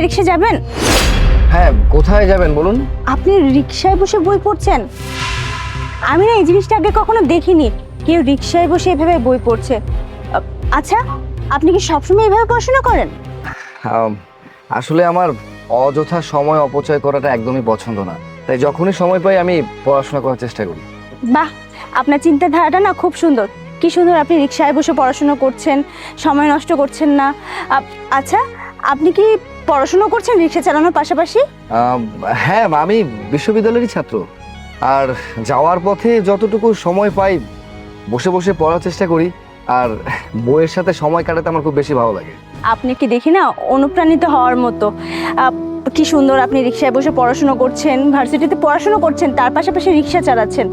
Direct রিক্সা যাবেন? হ্যাঁ কোথায় যাবেন বলুন? আপনি রিক্সায় বসে বই পড়ছেন? আমি না এই জিনিসটা আগে কখনো দেখিনি। কেউ রিক্সায় বসে এভাবে বই পড়ছে। আচ্ছা আপনি কি সবসময় এভাবে পড়াশোনা করেন? আসলে আমার অযথা সময় অপচয় করাটা একদমই পছন্দ না। তাই যখনই সময় পাই আমি পড়াশোনা করার চেষ্টা করি। বাহ! আপনার চিন্তাধারাটা না খুব সুন্দর। কি সুন্দর আপনি রিক্সায় বসে পড়াশোনা করছেন সময় নষ্ট করছেন না। আচ্ছা আপনি কি পড়াশোনা করছেন রিক্সা চালানোর পাশাপাশি? হ্যাঁ আমি বিশ্ববিদ্যালয়েরই ছাত্র। আর যাওয়ার পথে যতটুকু সময় পাই বসে বসে পড়ার চেষ্টা করি আর বইয়ের সাথে সময় কাটাতে আমার খুব বেশি ভালো লাগে। আপনি কি দেখি না অনুপ্রাণিত হওয়ার মতো? কি সুন্দর আপনি রিক্সায় বসে পড়াশোনা করছেন ভার্সিটিতে পড়াশোনা করছেন তার পাশাপাশি রিক্সা চালাচ্ছেন।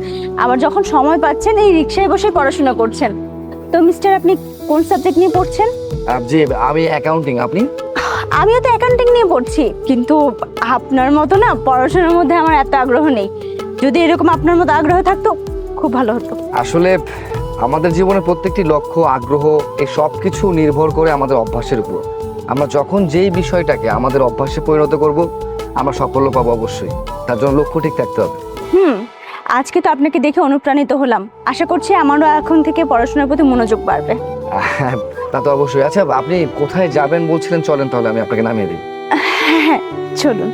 আবার যখন সময় পাচ্ছেন এই রিক্সায় বসে পড়াশোনা করছেন। তো মিস্টার আপনি কোন সাবজেক্ট নিয়ে পড়ছেন? জি আমি অ্যাকাউন্টিং। আপনি? আমিও তো অ্যাকাউন্টিং নিয়ে পড়ছি। কিন্তু আপনার মতো না পড়াশোনার মধ্যে আমার এত আগ্রহ নেই। যদি এরকম আপনার মতো আগ্রহ থাকতো খুব ভালো হতো। আসলে আমাদের জীবনের প্রত্যেকটি লক্ষ্য আগ্রহ এই সব কিছু নির্ভর করে আমাদের অভ্যাসের উপর। আমরা যখন যেই বিষয়টাকে আমাদের অভ্যাসে পরিণত করব আমরা সাফল্য পাবো অবশ্যই। তার জন্য লক্ষ্য ঠিক থাকতে হবে। হুম আজকে তো আপনাকে দেখে অনুপ্রাণিত হলাম। আশা করছি আমারও এখন থেকে পড়াশোনার প্রতি মনোযোগ বাড়বে। তা তো অবশ্যই। আচ্ছা আপনি কোথায় যাবেন বলছিলেন? চলেন তাহলে আমি আপনাকে নামিয়ে দিই। হ্যাঁ চলুন।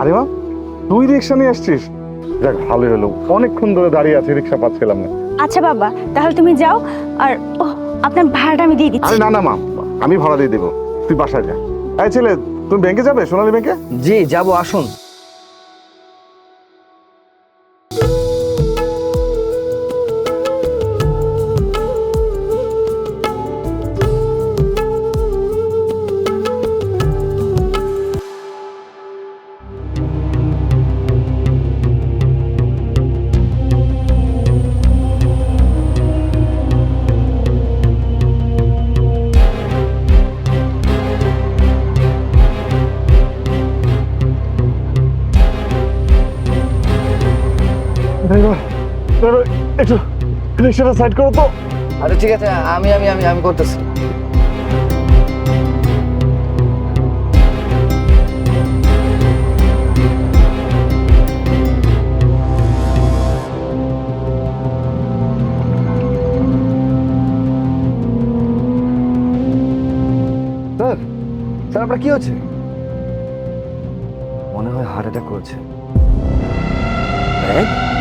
আরে মা তুই রিক্সা নিয়ে আসছিস? যাক ভালোই হলো। অনেকক্ষণ ধরে দাঁড়িয়ে আছি রিক্সা পাচ্ছিলাম না। আচ্ছা বাবা তাহলে তুমি যাও আর ও আপনার ভাড়াটা আমি দিয়ে দিচ্ছি। আরে না না মা আমি ভাড়া দিয়ে দেবো। তুই বাসায় যা। এই ছেলে তুমি ব্যাংকে যাবে সোনালী ব্যাংকে জি যাব আসুন। একটু রিক্সাটা সাইড করো তো। আরে ঠিক আছে আমি আমি আমি আমি করতেছি। স্যার স্যার আপনার কি হচ্ছে মনে হয় হার্ট অ্যাটাক করেছে। ব্যাগ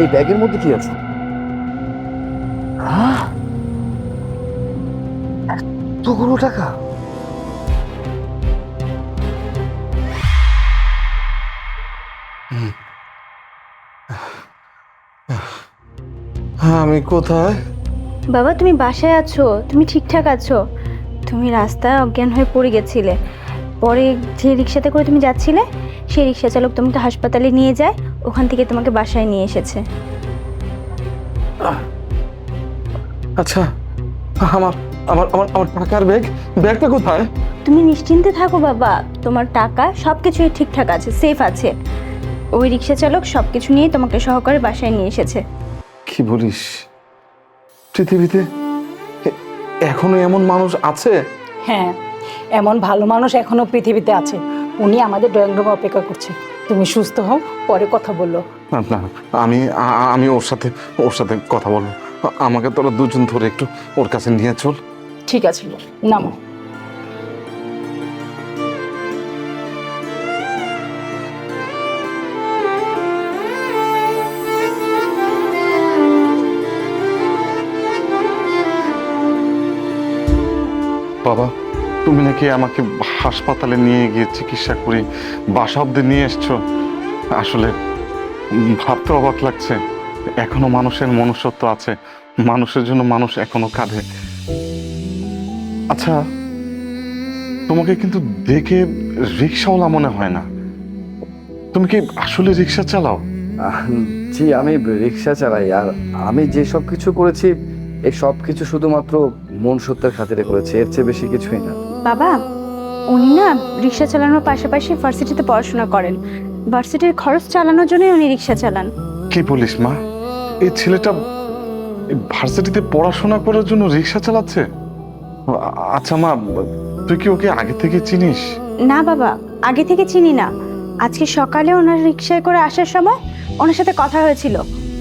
এই ব্যাগের মধ্যে কি আছে? এতগুলো টাকা! হ্যাঁ আমি কোথায়? বাবা তুমি বাসায় আছো? তুমি ঠিকঠাক আছো? তুমি রাস্তায় অজ্ঞান হয়ে পড়ে গেছিলে। পরে যে রিক্সাতে করে তুমি যাচ্ছিলে সেই রিক্সা চালক তোমাকে হাসপাতালে নিয়ে যায়। ওখান থেকে তোমাকে বাসায় নিয়ে এসেছে। আচ্ছা আমার আমার আমার আমার টাকার ব্যাগ ব্যাগটা কোথায়? তুমি নিশ্চিন্তে থাকো বাবা তোমার টাকা সব কিছুই ঠিকঠাক আছে সেফ আছে। ওই রিক্সা চালক সব কিছু নিয়ে তোমাকে সহকারে বাসায় নিয়ে এসেছে। কি বলিস? পৃথিবীতে এখনও এমন মানুষ আছে? হ্যাঁ এমন ভালো মানুষ এখনও পৃথিবীতে আছে। উনি আমাদের ড্রয়িং রুমে অপেক্ষা করছে। তুমি সুস্থ হও পরে কথা বলো। না না আমি আমি ওর সাথে ওর সাথে কথা বলব। আমাকে তোরা দুজন ধরে একটু ওর কাছে নিয়ে চল। ঠিক আছে নামো। তুমি নাকি আমাকে হাসপাতালে নিয়ে গিয়ে চিকিৎসা করে, বাসা অব্দি নিয়ে এসছো? আসলে ভাবতে অবাক লাগছে। এখনও মানুষের মনুষ্যত্ব আছে। মানুষের জন্য মানুষ এখনও কাঁধে আচ্ছা তোমাকে কিন্তু দেখে রিক্সাওয়ালা মনে হয় না। তুমি কি আসলে রিক্সা চালাও? জি, আমি রিক্সা চালাই। আর আমি যে সব কিছু করেছি, এই সব কিছু শুধুমাত্র মন সত্যের খাতিরে করেছে। এর চেয়ে বেশি কিছুই না। বাবা উনি না রিক্সা চালানোর পাশাপাশি ভার্সিটিতে পড়াশোনা করেন। ভার্সিটির খরচ চালানোর জন্যই উনি রিক্সা চালান। কি বলিস মা? এই ছেলেটা ভার্সিটিতে পড়াশোনা করার জন্য রিক্সা চালাচ্ছে? আচ্ছা মা তুই কি ওকে আগে থেকে চিনিস? না বাবা আগে থেকে চিনি না। আজকে সকালে ওনার রিক্সায় করে আসার সময় ওনার সাথে কথা হয়েছিল।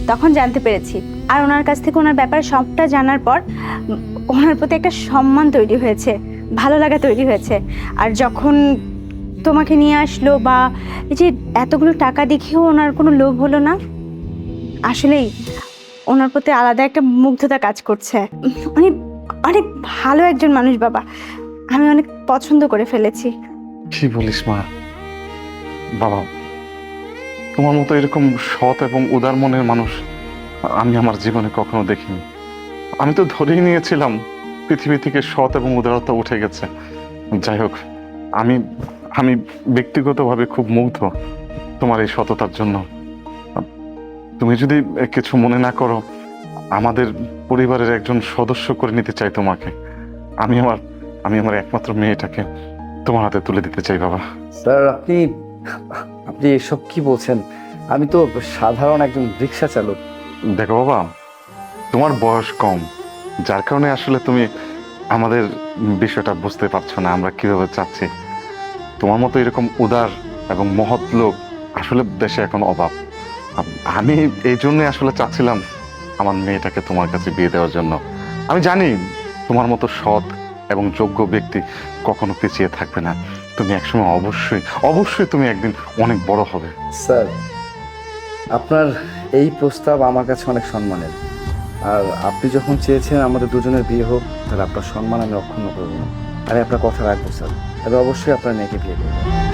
তখন জানতে পেরেছি। আর ওনার কাছ থেকে ওনার ব্যাপারে সবটা জানার পর ওনার প্রতি একটা সম্মান তৈরি হয়েছে। ভালো লাগা তৈরি হয়েছে। আর যখন তোমাকে নিয়ে আসলো বা এই যে এতগুলো টাকা দেখেও ওনার কোনো লোভ হলো না? আসলেই ওনার প্রতি আলাদা একটা মুগ্ধতা কাজ করছে। উনি অনেক ভালো একজন মানুষ বাবা। আমি অনেক পছন্দ করে ফেলেছি। কি বলিস মা? বাবা, তোমার মতো এরকম সৎ এবং উদার মনের মানুষ আমি আমার জীবনে কখনো দেখিনি। আমি তো ধরেই নিয়েছিলাম। পৃথিবী থেকে সৎ এবং উদারতা উঠে গেছে। যাই হোক আমি আমি ব্যক্তিগতভাবে খুব মুগ্ধ তোমার এই সততার জন্য। তুমি যদি কিছু মনে না করো আমাদের পরিবারের একজন সদস্য করে নিতে চাই তোমাকে। আমি আমার আমি আমার একমাত্র মেয়েটাকে তোমার হাতে তুলে দিতে চাই বাবা। স্যার আপনি আপনি এসব কি বলছেন? আমি তো সাধারণ একজন রিক্সা চালক। দেখো বাবা তোমার বয়স কম। যার কারণে আসলে তুমি আমাদের বিষয়টা বুঝতে পারছ না, আমরা কীভাবে চাচ্ছি। তোমার মতো এরকম উদার এবং মহৎ লোক আসলে দেশে এখন অভাব। আমি এই জন্য আসলে চাচ্ছিলাম আমার মেয়েটাকে তোমার কাছে বিয়ে দেওয়ার জন্য। আমি জানি তোমার মতো সৎ এবং যোগ্য ব্যক্তি কখনো পিছিয়ে থাকবে না। তুমি একসময় অবশ্যই অবশ্যই তুমি একদিন অনেক বড় হবে। স্যার, আপনার এই প্রস্তাব আমার কাছে অনেক সম্মানের। আর আপনি যখন চেয়েছেন আমাদের দুজনের বিয়ে হোক, তাহলে আপনার সম্মান আমি অক্ষুণ্ণ করব আমি আপনার কথা রাখব, স্যার। তবে অবশ্যই আপনার মেয়েকে বিয়ে করব।